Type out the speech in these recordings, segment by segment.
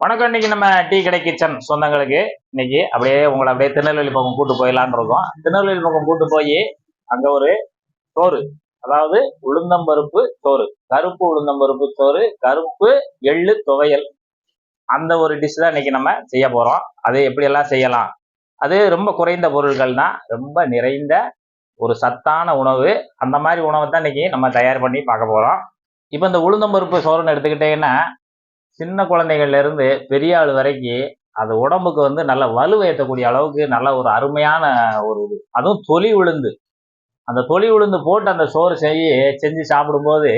வணக்கம். இன்னைக்கு நம்ம டீ கடை கிச்சன் சொந்தங்களுக்கு. இன்னைக்கு அப்படியே உங்களை அப்படியே திருநெல்வேலி பக்கம் கூட்டு போயிடலான் இருக்கோம். திருநெல்வேலி பக்கம் கூட்டு போய் அங்க ஒரு சோறு. அதாவது உளுந்தம்பருப்பு சோறு. கருப்பு உளுந்தம்பருப்பு சோறு கருப்பு எள்ளு துவையல். அந்த ஒரு டிஷ் தான் இன்னைக்கு நம்ம செய்ய போறோம். அது எப்படி எல்லாம் செய்யலாம்? அது ரொம்ப குறைந்த பொருட்கள் தான். ரொம்ப நிறைந்த ஒரு சத்தான உணவு. அந்த மாதிரி உணவை தான் இன்னைக்கு நம்ம தயார் பண்ணி பார்க்க போறோம். இப்போ இந்த உளுந்தம்பருப்பு சோறுன்னு எடுத்துக்கிட்டீங்கன்னா சின்ன குழந்தைகள்லேருந்து பெரிய ஆள் வரைக்கும் அது உடம்புக்கு வந்து நல்ல வலு ஏற்றக்கூடிய அளவுக்கு நல்ல ஒரு அருமையான ஒரு இது. அதுவும் தொலி உளுந்து. அந்த தொலி உளுந்து போட்டு அந்த சோறு செய்ய செஞ்சு சாப்பிடும்போது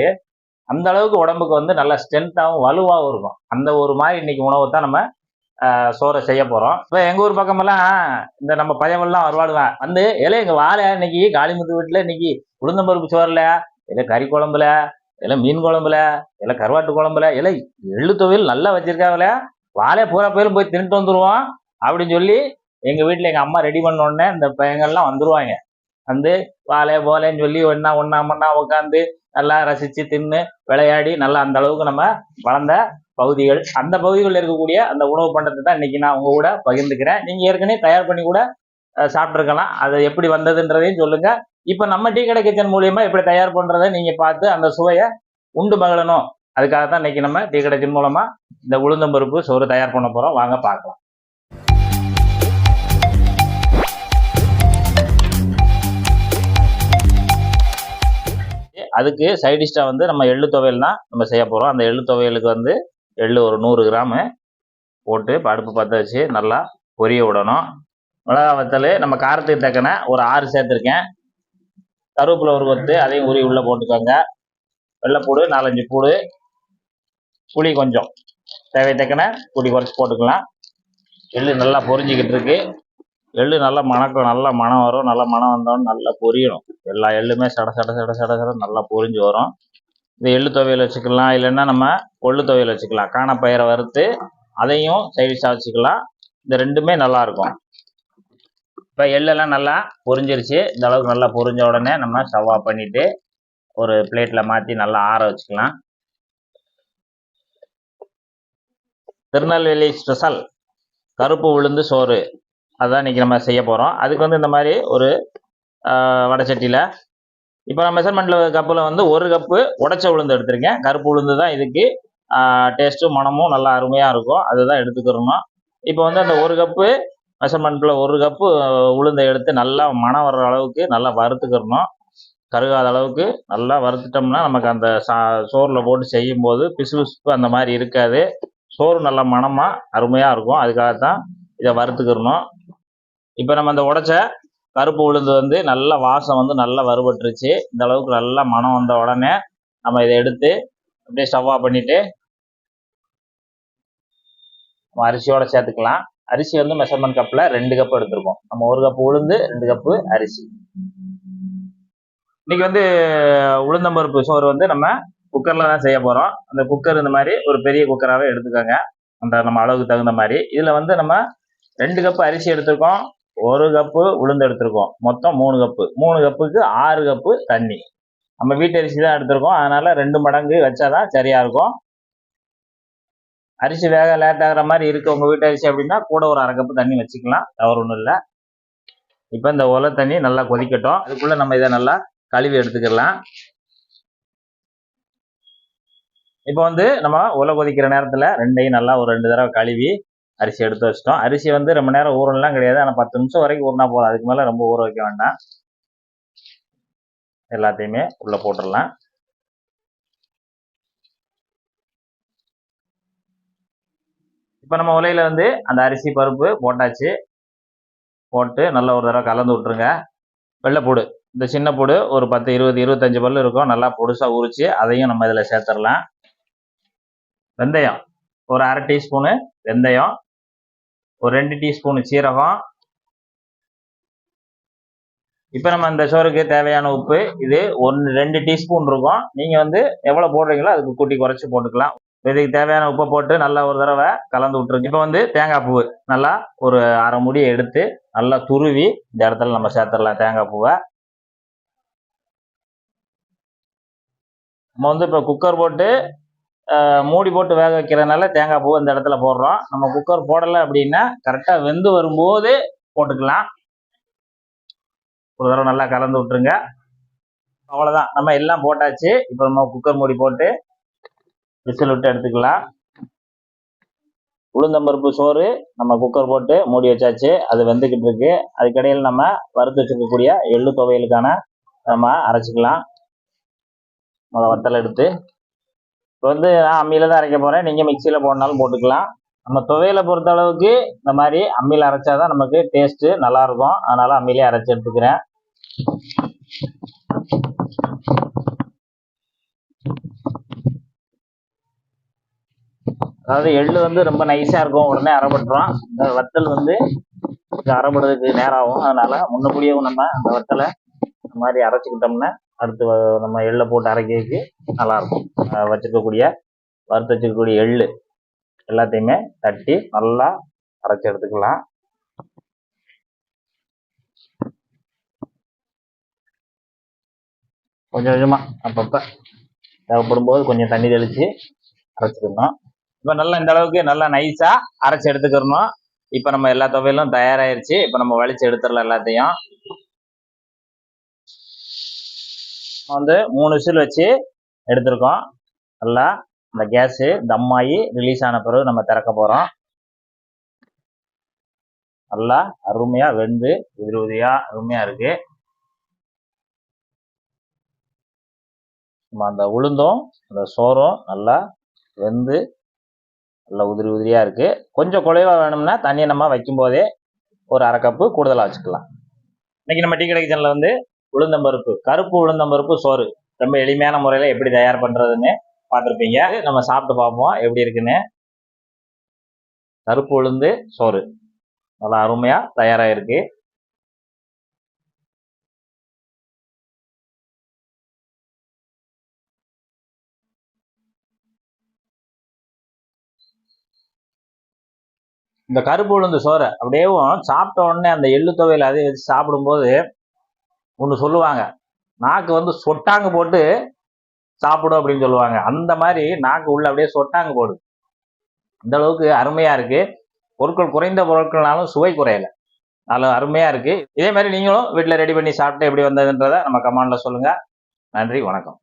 அந்த அளவுக்கு உடம்புக்கு வந்து நல்ல ஸ்ட்ரென்த்தாகவும் வலுவாகவும் இருக்கும். அந்த ஒரு மாதிரி இன்னைக்கு உணவை தான் நம்ம சோறை செய்ய போகிறோம் இப்போ எங்கள் ஊர் பக்கமெல்லாம் இந்த நம்ம பையவெல்லாம் வருவாடுவேன் வந்து இல்லை எங்கள் வாழை இன்னைக்கு காளிமுத்து வீட்டில் இன்னைக்கு உளுந்தம்பருப்பு சோறுல இல்லை கறி குழம்புல? இல்லை மீன் குழம்புல இல்லை கருவாட்டு குழம்புல இல்லை எள்ளு தொழில் நல்லா வச்சிருக்காங்கள. வாழை பூரா போயிலும் போய் தின்னுட்டு வந்துருவோம் அப்படின்னு சொல்லி எங்கள் வீட்டில் எங்கள் அம்மா ரெடி பண்ண உடனே இந்த பையங்கள்லாம் வந்துடுவாங்க வந்து வாழை போலேன்னு சொல்லி ஒன்னா ஒன்னா ஒன்றா உட்காந்து நல்லா ரசித்து தின்னு விளையாடி நல்லா அந்த அளவுக்கு நம்ம வளர்ந்த பகுதிகள். அந்த பகுதிகளில் இருக்கக்கூடிய அந்த உணவு பண்டத்தை தான் இன்னைக்கு நான் உங்க கூட பகிர்ந்துக்கிறேன். நீங்கள் ஏற்கனவே தயார் பண்ணி கூட சாப்பிட்ருக்கலாம் அது எப்படி வந்ததுன்றதையும் சொல்லுங்கள் இப்போ நம்ம டீ கடை கிச்சன் மூலியமா இப்படி தயார் பண்றதை நீங்க பார்த்து அந்த சுவையை உண்டு மகிழணும். அதுக்காக தான் இன்னைக்கு நம்ம டீ கடைச்சின் மூலமாக மூலமா இந்த உளுந்தம்பருப்பு சோறு தயார் பண்ண போறோம். வாங்க பார்க்கலாம். அதுக்கு சைடிஷ்டாக வந்து நம்ம எள்ளு துவையல் தான் நம்ம செய்ய போகிறோம் அந்த எள்ளு துவையலுக்கு வந்து எள்ளு ஒரு நூறு கிராமு போட்டு பருப்பு பற்ற வச்சு நல்லா பொரிய விடணும். மிளகா வத்தல் நம்ம காரத்துக்கு தக்கன ஒரு ஆறு சேர்த்துருக்கேன். கருவேப்பிலை ஒரு கொத்து அதையும் உரி உள்ளே போட்டுக்கோங்க. வெள்ளைப்பூடு நாலஞ்சு பூடு. புளி கொஞ்சம். தேவை தக்கன புளி குறைச்சி போட்டுக்கலாம். எள்ளு நல்லா பொரிஞ்சிக்கிட்டு இருக்கு. எள்ளு நல்லா மணக்கும் நல்லா மணம் வரும். நல்லா மணம் வந்தோன்னு நல்லா பொரியணும். எல்லா எள்ளுமே சட சட சட சட சட நல்லா பொரிஞ்சு வரும். இந்த எள்ளு துவையல் வச்சுக்கலாம். இல்லைன்னா நம்ம கொள்ளு துவையல் வச்சுக்கலாம். காணப்பயிரை வறுத்து அதையும் சைடிஷாக வச்சுக்கலாம். இந்த ரெண்டுமே நல்லாயிருக்கும் இப்போ எள்ளெல்லாம் நல்லா பொரிஞ்சிருச்சு. இந்த அளவுக்கு நல்லா பொரிஞ்ச உடனே நம்ம ஸ்டவ் பண்ணிவிட்டு ஒரு பிளேட்டில் மாற்றி நல்லா ஆற வச்சுக்கலாம். திருநெல்வேலி ஸ்பெஷல் கருப்பு உளுந்து சோறு. அதுதான் இன்றைக்கி நம்ம செய்ய போகிறோம் அதுக்கு வந்து இந்த மாதிரி ஒரு ஆஹ், வடைச்சட்டியில் இப்போ நான் மெஷர்மெண்ட்டில் கப்பில் வந்து ஒரு கப்பு உடச்ச உளுந்து எடுத்திருக்கேன். கருப்பு உளுந்து தான் இதுக்கு டேஸ்ட்டும் மனமும் நல்லா அருமையாக இருக்கும். அதுதான் எடுத்துக்கிறணும் இப்போ வந்து அந்த ஒரு கப்பு மெஷர்மெண்ட்டில் ஒரு கப்பு உளுந்தை எடுத்து நல்லா மனம் வர்ற அளவுக்கு நல்லா வறுத்துக்கிறணும். கருகாத அளவுக்கு நல்லா வறுத்துட்டோம்னா நமக்கு அந்த சா சோறில் போட்டு செய்யும்போது பிசு பிசுப்பு அந்த மாதிரி இருக்காது. சோறு நல்லா மனமாக அருமையாக இருக்கும். அதுக்காக தான் இதை வறுத்துக்கிறணும். இப்போ நம்ம அந்த உடச்ச கருப்பு உளுந்து வந்து நல்ல வாசம் வந்து நல்லா வறுபட்டுருச்சு. இந்த அளவுக்கு நல்லா மனம் வந்த உடனே நம்ம இதை எடுத்து அப்படியே ஸ்டவ்வாக பண்ணிவிட்டு அரிசியோடு சேர்த்துக்கலாம். அரிசி வந்து மெஷர்மெண்ட் கப்பில் ரெண்டு கப் எடுத்திருக்கோம். நம்ம ஒரு கப் உளுந்து ரெண்டு கப்பு அரிசி. இன்னைக்கு வந்து உளுந்தம்பருப்பு சோறு வந்து நம்ம குக்கரில் தான் செய்ய போகிறோம் அந்த குக்கர் இந்த மாதிரி ஒரு பெரிய குக்கராகவே எடுத்துக்கோங்க. அந்த நம்ம அளவுக்கு தகுந்த மாதிரி. இதில் வந்து நம்ம ரெண்டு கப்பு அரிசி எடுத்திருக்கோம். ஒரு கப்பு உளுந்து எடுத்திருக்கோம். மொத்தம் மூணு கப்பு மூணு கப்புக்கு ஆறு கப்பு தண்ணி. நம்ம வீட்டு அரிசி தான் எடுத்திருக்கோம். அதனால் ரெண்டு மடங்கு வச்சாதான் சரியாக இருக்கும். அரிசி வேக லேட் ஆகுற மாதிரி இருக்கு. உங்க வீட்டு அரிசி அப்படின்னா கூட ஒரு அரை கப்பு தண்ணி வச்சுக்கலாம். தவறு ஒன்றும் இல்லை. இப்போ இந்த உலை தண்ணி நல்லா கொதிக்கட்டும். அதுக்குள்ள நம்ம இதை நல்லா கழுவி எடுத்துக்கலாம். இப்போ வந்து நம்ம உலை கொதிக்கிற நேரத்தில் ரெண்டையும் நல்லா ஒரு ரெண்டு தடவை கழுவி அரிசி எடுத்து வச்சிட்டோம். அரிசி வந்து ரொம்ப நேரம் ஊறலாம் கிடையாது. ஆனால் பத்து நிமிஷம் வரைக்கும் ஊறினா போதும். அதுக்கு மேலே ரொம்ப ஊற வைக்க வேண்டாம். எல்லாத்தையுமே உள்ள போட்டுடலாம். இப்போ நம்ம உலையில் வந்து அந்த அரிசி பருப்பு போட்டாச்சு. போட்டு நல்லா ஒரு தடவை கலந்து விட்ருங்க வெள்ளைப்பூடு இந்த சின்ன பூடு ஒரு பத்து இருபது இருபத்தஞ்சி பல்லு இருக்கும். நல்லா பொடுசாக உரித்து அதையும் நம்ம இதில் சேர்த்துடலாம். வெந்தயம். ஒரு அரை டீஸ்பூனு வெந்தயம். ஒரு ரெண்டு டீஸ்பூனு சீரகம். இப்போ நம்ம இந்த சோறுக்கு தேவையான உப்பு இது ஒன்று ரெண்டு டீஸ்பூன் இருக்கும். நீங்கள் வந்து எவ்வளோ போடுறீங்களோ அதுக்கு கூட்டி குறைச்சி போட்டுக்கலாம். இதுக்கு தேவையான உப்பை போட்டு நல்லா ஒரு தடவை கலந்து விட்டுருக்கு இப்போ வந்து தேங்காய் பூ நல்லா ஒரு அரை முடியை எடுத்து நல்லா துருவி இந்த இடத்துல நம்ம சேர்த்துடலாம் தேங்காய் பூவை. நம்ம வந்து இப்போ குக்கர் போட்டு மூடி போட்டு வேக வைக்கிறதுனால தேங்காய் பூ இந்த இடத்துல போடுறோம். நம்ம குக்கர் போடலை அப்படின்னா கரெக்டாக வெந்து வரும்போது போட்டுக்கலாம். ஒரு தடவை நல்லா கலந்து விட்டுருங்க. அவ்வளோதான் நம்ம எல்லாம் போட்டாச்சு. இப்போ நம்ம குக்கர் மூடி போட்டு விசில் விட்டு எடுத்துக்கலாம். உளுந்தம்பருப்பு சோறு நம்ம குக்கர் போட்டு மூடி வச்சாச்சு. அது வெந்துக்கிட்டு இருக்கு. அதுக்கடையில் நம்ம வறுத்து வச்சுருக்கக்கூடிய எள்ளு துவையலுக்கான நம்ம அரைச்சிக்கலாம். முதல் வத்தல் எடுத்து. இப்போ வந்து நான் அம்மியில் தான் அரைக்க போகிறேன் நீங்கள் மிக்சியில் போடனாலும் போட்டுக்கலாம். நம்ம துவையலை பொறுத்த அளவுக்கு இந்த மாதிரி அம்மியில் அரைச்சாதான் நமக்கு டேஸ்ட்டு நல்லாயிருக்கும் அதனால் அம்மியிலே அரைச்சி எடுத்துக்கிறேன். அதாவது எள்ளு வந்து ரொம்ப நைஸாக இருக்கும். உடனே அறப்பட்டுரும். இந்த வத்தல் வந்து கொஞ்சம் அரைப்படுறதுக்கு நேரம் ஆகும் அதனால முன்னக்கூடியவும் நம்ம அந்த வத்தலை இந்த மாதிரி அரைச்சிக்கிட்டோம்னா அடுத்து நம்ம எள்ளை போட்டு அரைக்கிறதுக்கு நல்லாயிருக்கும். வச்சுருக்கக்கூடிய வறுத்து வச்சிருக்கக்கூடிய எள்ளு எல்லாத்தையுமே தட்டி நல்லா அரைச்சி எடுத்துக்கலாம். கொஞ்சம் கொஞ்சமாக அப்பப்போ தேவைப்படும் போது கொஞ்சம் தண்ணி தெளித்து அரைச்சிக்கணும். இப்போ நல்லா இந்த அளவுக்கு நல்லா நைஸாக அரைச்சி எடுத்துக்கிறணும். இப்போ நம்ம எல்லா துவையிலும் தயாராயிருச்சு. இப்போ நம்ம வலிச்சு எடுத்துடலாம் எல்லாத்தையும். வந்து மூணு விசில் வச்சு எடுத்திருக்கோம். நல்லா இந்த கேஸு தம்மாயி ரிலீஸ் ஆன பிறகு நம்ம திறக்க போகிறோம் நல்லா அருமையாக வெந்து உதிரி உதிரியாக அருமையாக இருக்குது நம்ம அந்த உளுந்தும் அந்த சோறும் நல்லா வெந்து நல்லா உதிரி உதிரியாக இருக்குது கொஞ்சம் குழைவா வேணும்னா தண்ணியை நம்ம வைக்கும்போதே ஒரு அரை கப்பு கூடுதலாக வச்சுக்கலாம். இன்றைக்கி நம்ம டீ கடை கிச்சனில் வந்து உளுந்தம்பருப்பு கருப்பு உளுந்தம்பருப்பு சோறு. ரொம்ப எளிமையான முறையில் எப்படி தயார் பண்ணுறதுன்னு பார்த்துருப்பீங்க. நம்ம சாப்பிட்டு பார்ப்போம் எப்படி இருக்குன்னு. கருப்பு உளுந்து சோறு. நல்லா அருமையாக தயாராக இருக்குது இந்த கருப்பு உளுந்து சோறை அப்படியேவும் சாப்பிட்ட உடனே அந்த எள்ளு துவையல் அதை வச்சு சாப்பிடும்போது ஒன்று சொல்லுவாங்க நாக்கு வந்து சொட்டாங்க போட்டு சாப்பிடும் அப்படின்னு சொல்லுவாங்க. அந்த மாதிரி நாக்கு உள்ள அப்படியே சொட்டாங்க போடுது அந்த அளவுக்கு அருமையாக இருக்குது பொருட்கள் குறைந்த பொருட்கள்னாலும் சுவை குறையல. நல்லா அருமையாக இருக்குது இதே மாதிரி நீங்களும் வீட்டில் ரெடி பண்ணி சாப்பிட்டு எப்படி வந்ததுன்றதை நம்ம கமாண்டில் சொல்லுங்கள் நன்றி வணக்கம்.